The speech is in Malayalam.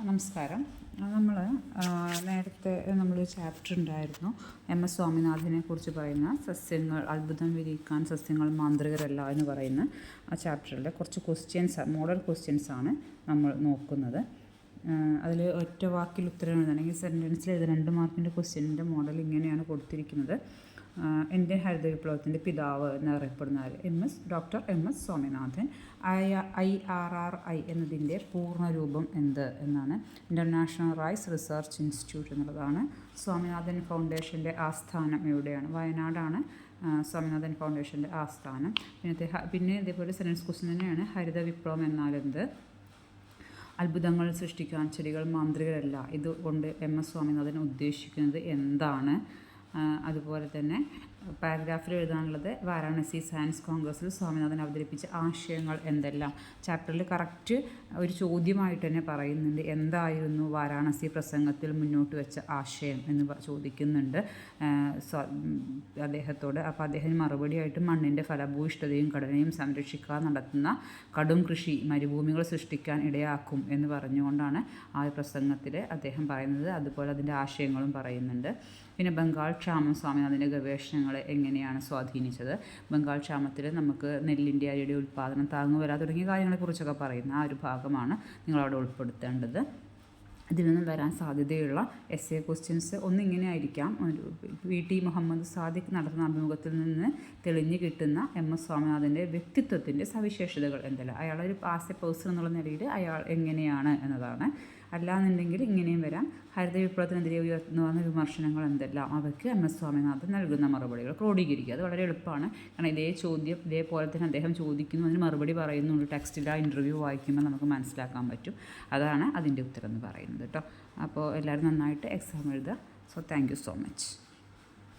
നമസ്കാരം. നമ്മൾ നേരത്തെ നമ്മൾ ചാപ്റ്റർ ഉണ്ടായിരുന്നു. എം എസ് സ്വാമിനാഥനെ കുറിച്ച് പറയുന്ന സസ്യങ്ങൾ അത്ഭുതം വിരിയിക്കാൻ സസ്യങ്ങൾ മാന്ത്രികരല്ല എന്ന് പറയുന്ന ആ ചാപ്റ്ററിലെ കുറച്ച് ക്വസ്റ്റ്യൻസ് മോഡൽ ക്വസ്റ്റ്യൻസ് ആണ് നമ്മൾ നോക്കുന്നത്. അതിൽ ഒറ്റ വാക്കിൽ ഉത്തരം എഴുതണമെങ്കിൽ സെന്റൻസിൽ എഴുതുന്ന രണ്ട് മാർക്കിന്റെ ക്വസ്റ്റ്യന്റെ മോഡൽ ഇങ്ങനെയാണ് കൊടുത്തിരിക്കുന്നത്. ഇന്ത്യൻ ഹരിത വിപ്ലവത്തിന്റെ പിതാവ് എന്നറിയപ്പെടുന്ന ആര് M S doctor M S Swaminathan. I I R R I എന്നതിന്റെ പൂർണരൂപം എന്ത് എന്നാണ് ഇന്റർനാഷണൽ റൈസ് റിസർച്ച് ഇൻസ്റ്റിറ്റ്യൂട്ട് എന്നുള്ളതാണ്. സ്വാമിനാഥൻ ഫൗണ്ടേഷന്റെ ആസ്ഥാനം എവിടെയാണ്? വയനാടാണ് സ്വാമിനാഥൻ ഫൗണ്ടേഷന്റെ ആസ്ഥാനം. പിന്നെ പിന്നെ ഇതേപോലെ സെനൻസ് ക്വസ്റ്റ്യൻ തന്നെയാണ് ഹരിത വിപ്ലവം എന്നാലെന്ത് അത്ഭുതങ്ങൾ സൃഷ്ടിക്കാൻ ചെടികൾ മാന്ത്രികരല്ല. ഇതുകൊണ്ട് എം എസ് സ്വാമിനാഥൻ ഉദ്ദേശിക്കുന്നത് എന്താണ്? അതുപോലെ തന്നെ. പാരഗ്രാഫിൽ എഴുതാനുള്ളത് വാരാണസി സയൻസ് കോൺഗ്രസ്സിൽ സ്വാമിനാഥൻ അവതരിപ്പിച്ച ആശയങ്ങൾ എന്തെല്ലാം? ചാപ്റ്ററിൽ കറക്റ്റ് ഒരു ചോദ്യമായിട്ട് തന്നെ പറയുന്നുണ്ട്. എന്തായിരുന്നു വാരാണസി പ്രസംഗത്തിൽ മുന്നോട്ട് വെച്ച ആശയം എന്ന് ചോദിക്കുന്നുണ്ട്. അദ്ദേഹത്തോട്. അപ്പോൾ അദ്ദേഹം മറുപടിയായിട്ട് മണ്ണിന്റെ ഫലഭൂയിഷ്ഠതയും ഘടനയും സംരക്ഷിക്കാൻ നടത്തുന്ന കടും കൃഷി മരുഭൂമികൾ സൃഷ്ടിക്കാൻ ഇടയാക്കും എന്ന് പറഞ്ഞുകൊണ്ടാണ് ആ പ്രസംഗത്തിൽ അദ്ദേഹം പറയുന്നത്. അതുപോലെ അതിന്റെ ആശയങ്ങളും പറയുന്നുണ്ട്. പിന്നെ ബംഗാൾ ക്ഷാമം സ്വാമിനാഥന്റെ ഗവേഷണങ്ങളെ എങ്ങനെയാണ് സ്വാധീനിച്ചത്? ബംഗാൾ ക്ഷാമത്തിൽ നമുക്ക് നെല്ലിന്റെ അരിയുടെ ഉൽപ്പാദനം താങ്ങുവരാ തുടങ്ങിയ കാര്യങ്ങളെക്കുറിച്ചൊക്കെ പറയുന്ന ആ ഒരു ഭാഗമാണ് നിങ്ങളവിടെ ഉൾപ്പെടുത്തേണ്ടത്. ഇതിൽ നിന്നും വരാൻ സാധ്യതയുള്ള എസ് എ ക്വസ്റ്റ്യൻസ് ഒന്നിങ്ങനെ ആയിരിക്കാം. ഒരു വി ടി മുഹമ്മദ് സാദിഖ് നടത്തുന്ന അഭിമുഖത്തിൽ നിന്ന് തെളിഞ്ഞു കിട്ടുന്ന എം എസ് സ്വാമിനാഥന്റെ വ്യക്തിത്വത്തിന്റെ സവിശേഷതകൾ എന്തല്ല? അയാളൊരു ആസ് എ പേഴ്സൺ എന്നുള്ള നിലയിൽ അയാൾ എങ്ങനെയാണ് എന്നതാണ്. അല്ലാന്നുണ്ടെങ്കിൽ ഇങ്ങനെയും വരാം. ഹരിത വിപ്ലവത്തിനെതിരെ ഉയർന്നു വന്ന വിമർശനങ്ങൾ എന്തെല്ലാം അവർക്ക് എം എസ് സ്വാമിനാഥൻ നൽകുന്ന മറുപടികൾ ക്രോഡീകരിക്കുക. അത് വളരെ എളുപ്പമാണ്. കാരണം ഇതേ ചോദ്യം ഇതേപോലെ തന്നെ അദ്ദേഹം ചോദിക്കുന്നു. അതിന് മറുപടി പറയുന്നുണ്ട് ടെക്സ്റ്റിൽ ആ ഇന്റർവ്യൂ വായിക്കുമ്പോൾ നമുക്ക് മനസ്സിലാക്കാൻ പറ്റും. അതാണ് അതിന്റെ ഉത്തരം എന്ന് പറയുന്നത് കേട്ടോ. അപ്പോൾ എല്ലാവരും നന്നായിട്ട് എക്സാം എഴുതുക. So thank you so much